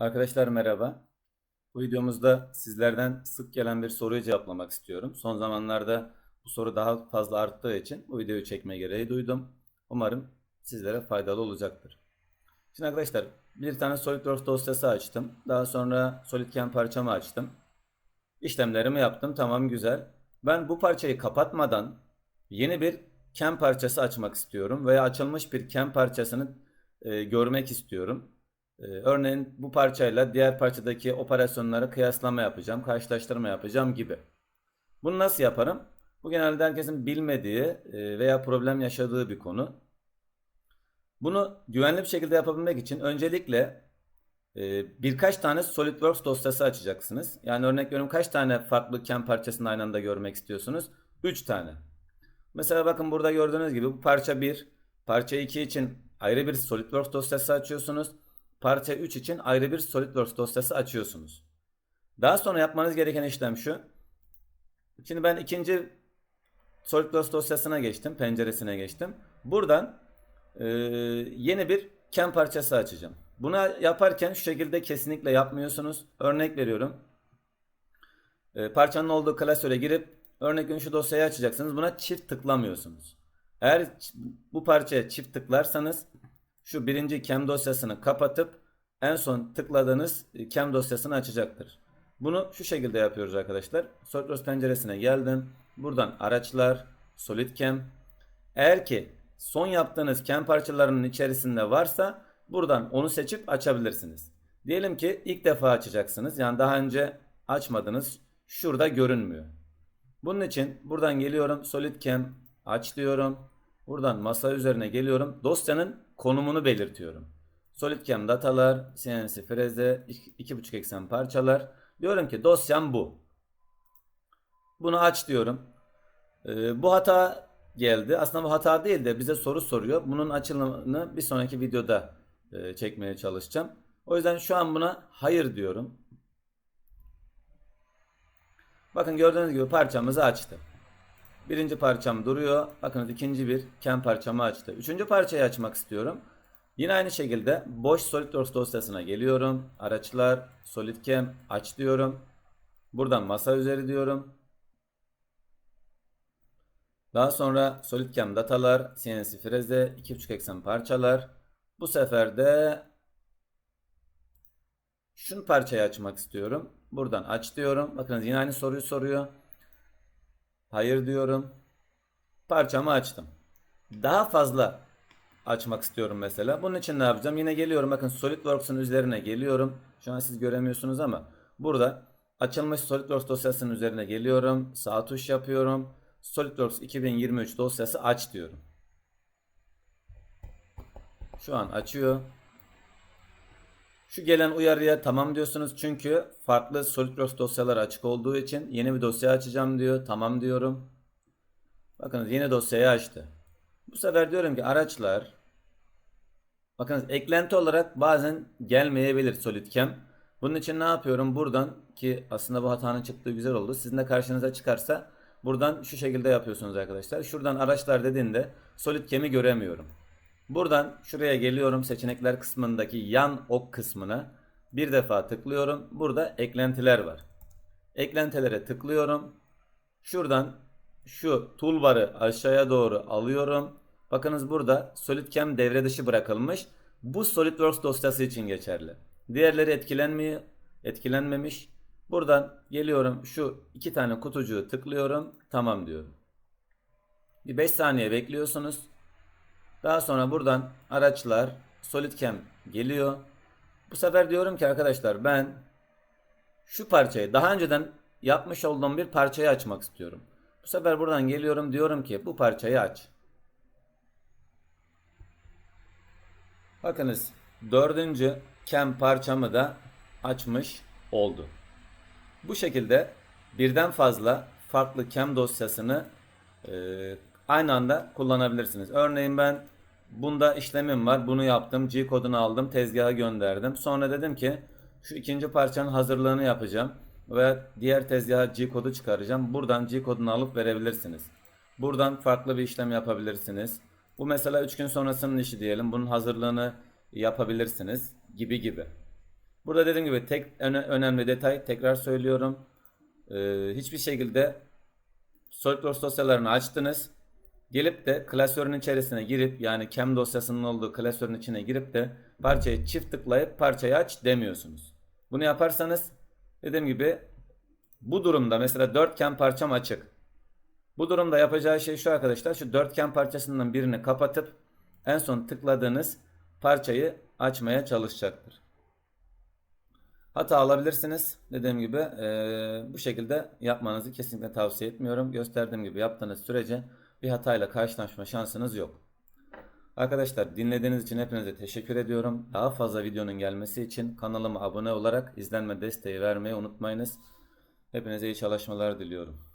Arkadaşlar merhaba. Bu videomuzda sizlerden sık gelen bir soruyu cevaplamak istiyorum. Son zamanlarda bu soru daha fazla arttığı için bu videoyu çekme gereği duydum. Umarım sizlere faydalı olacaktır. Şimdi arkadaşlar bir tane SolidWorks dosyası açtım. Daha sonra SolidCam parçamı açtım. İşlemlerimi yaptım. Tamam güzel. Ben bu parçayı kapatmadan yeni bir cam parçası açmak istiyorum veya açılmış bir cam parçasını e, görmek istiyorum. Ee, örneğin bu parçayla diğer parçadaki operasyonları kıyaslama yapacağım, karşılaştırma yapacağım gibi. Bunu nasıl yaparım? Bu genelde herkesin bilmediği e, veya problem yaşadığı bir konu. Bunu güvenli bir şekilde yapabilmek için öncelikle e, birkaç tane SolidWorks dosyası açacaksınız. Yani örnek veriyorum kaç tane farklı CAM parçasını aynı anda görmek istiyorsunuz? 3 tane. Mesela bakın burada gördüğünüz gibi bu parça 1, parça 2 için ayrı bir SolidWorks dosyası açıyorsunuz parça 3 için ayrı bir SolidWorks dosyası açıyorsunuz. Daha sonra yapmanız gereken işlem şu. Şimdi ben ikinci SolidWorks dosyasına geçtim. Penceresine geçtim. Buradan e, yeni bir CAM parçası açacağım. Bunu yaparken şu şekilde kesinlikle yapmıyorsunuz. Örnek veriyorum. E, parçanın olduğu klasöre girip örnek şu dosyayı açacaksınız. Buna çift tıklamıyorsunuz. Eğer bu parçaya çift tıklarsanız şu birinci CAM dosyasını kapatıp en son tıkladığınız CAM dosyasını açacaktır. Bunu şu şekilde yapıyoruz arkadaşlar. SolidWorks penceresine geldim. Buradan araçlar, SolidCam. Eğer ki son yaptığınız CAM parçalarının içerisinde varsa buradan onu seçip açabilirsiniz. Diyelim ki ilk defa açacaksınız. Yani daha önce açmadınız. Şurada görünmüyor. Bunun için buradan geliyorum SolidCam aç diyorum. Buradan masa üzerine geliyorum. Dosyanın konumunu belirtiyorum. SolidCam datalar, CNC freze, 2.5 eksen parçalar. Diyorum ki dosyam bu. Bunu aç diyorum. Ee, bu hata geldi. Aslında bu hata değil de bize soru soruyor. Bunun açılımını bir sonraki videoda e, çekmeye çalışacağım. O yüzden şu an buna hayır diyorum. Bakın gördüğünüz gibi parçamızı açtı. Birinci parçam duruyor. Bakın ikinci bir kem parçamı açtı. Üçüncü parçayı açmak istiyorum. Yine aynı şekilde boş SolidWorks dosyasına geliyorum. Araçlar, SolidCam aç diyorum. Buradan masa üzeri diyorum. Daha sonra SolidCam datalar, CNC freze, 2.5 eksen parçalar. Bu sefer de şunu parçayı açmak istiyorum. Buradan aç diyorum. Bakın yine aynı soruyu soruyor. Hayır diyorum. Parçamı açtım. Daha fazla açmak istiyorum mesela. Bunun için ne yapacağım? Yine geliyorum. Bakın SolidWorks'un üzerine geliyorum. Şu an siz göremiyorsunuz ama burada açılmış SolidWorks dosyasının üzerine geliyorum. Sağ tuş yapıyorum. SolidWorks 2023 dosyası aç diyorum. Şu an açıyor. Şu gelen uyarıya tamam diyorsunuz çünkü farklı SolidWorks dosyaları açık olduğu için yeni bir dosya açacağım diyor. Tamam diyorum. Bakınız yeni dosyayı açtı. Bu sefer diyorum ki araçlar bakınız eklenti olarak bazen gelmeyebilir SolidCam. Bunun için ne yapıyorum? Buradan ki aslında bu hatanın çıktığı güzel oldu. Sizin de karşınıza çıkarsa buradan şu şekilde yapıyorsunuz arkadaşlar. Şuradan araçlar dediğinde SolidCam'i göremiyorum. Buradan şuraya geliyorum seçenekler kısmındaki yan ok kısmına bir defa tıklıyorum. Burada eklentiler var. Eklentilere tıklıyorum. Şuradan şu toolbar'ı aşağıya doğru alıyorum. Bakınız burada SolidCam devre dışı bırakılmış. Bu SolidWorks dosyası için geçerli. Diğerleri etkilenmiyor, etkilenmemiş. Buradan geliyorum şu iki tane kutucuğu tıklıyorum. Tamam diyorum. Bir 5 saniye bekliyorsunuz. Daha sonra buradan araçlar SolidCam geliyor. Bu sefer diyorum ki arkadaşlar ben şu parçayı daha önceden yapmış olduğum bir parçayı açmak istiyorum. Bu sefer buradan geliyorum diyorum ki bu parçayı aç. Bakınız dördüncü cam parçamı da açmış oldu. Bu şekilde birden fazla farklı cam dosyasını e, aynı anda kullanabilirsiniz. Örneğin ben bunda işlemim var. Bunu yaptım. G kodunu aldım. Tezgaha gönderdim. Sonra dedim ki şu ikinci parçanın hazırlığını yapacağım. Ve diğer tezgaha G kodu çıkaracağım. Buradan G kodunu alıp verebilirsiniz. Buradan farklı bir işlem yapabilirsiniz. Bu mesela 3 gün sonrasının işi diyelim. Bunun hazırlığını yapabilirsiniz gibi gibi. Burada dediğim gibi tek öne- önemli detay tekrar söylüyorum. Ee, hiçbir şekilde SolidWorks dosyalarını açtınız. Gelip de klasörün içerisine girip yani CAM dosyasının olduğu klasörün içine girip de parçayı çift tıklayıp parçayı aç demiyorsunuz. Bunu yaparsanız dediğim gibi bu durumda mesela dörtgen parçam açık. Bu durumda yapacağı şey şu arkadaşlar. Şu dörtgen parçasından birini kapatıp en son tıkladığınız parçayı açmaya çalışacaktır. Hata alabilirsiniz. Dediğim gibi eee, bu şekilde yapmanızı kesinlikle tavsiye etmiyorum. Gösterdiğim gibi yaptığınız sürece bir hatayla karşılaşma şansınız yok. Arkadaşlar dinlediğiniz için hepinize teşekkür ediyorum. Daha fazla videonun gelmesi için kanalıma abone olarak izlenme desteği vermeyi unutmayınız. Hepinize iyi çalışmalar diliyorum.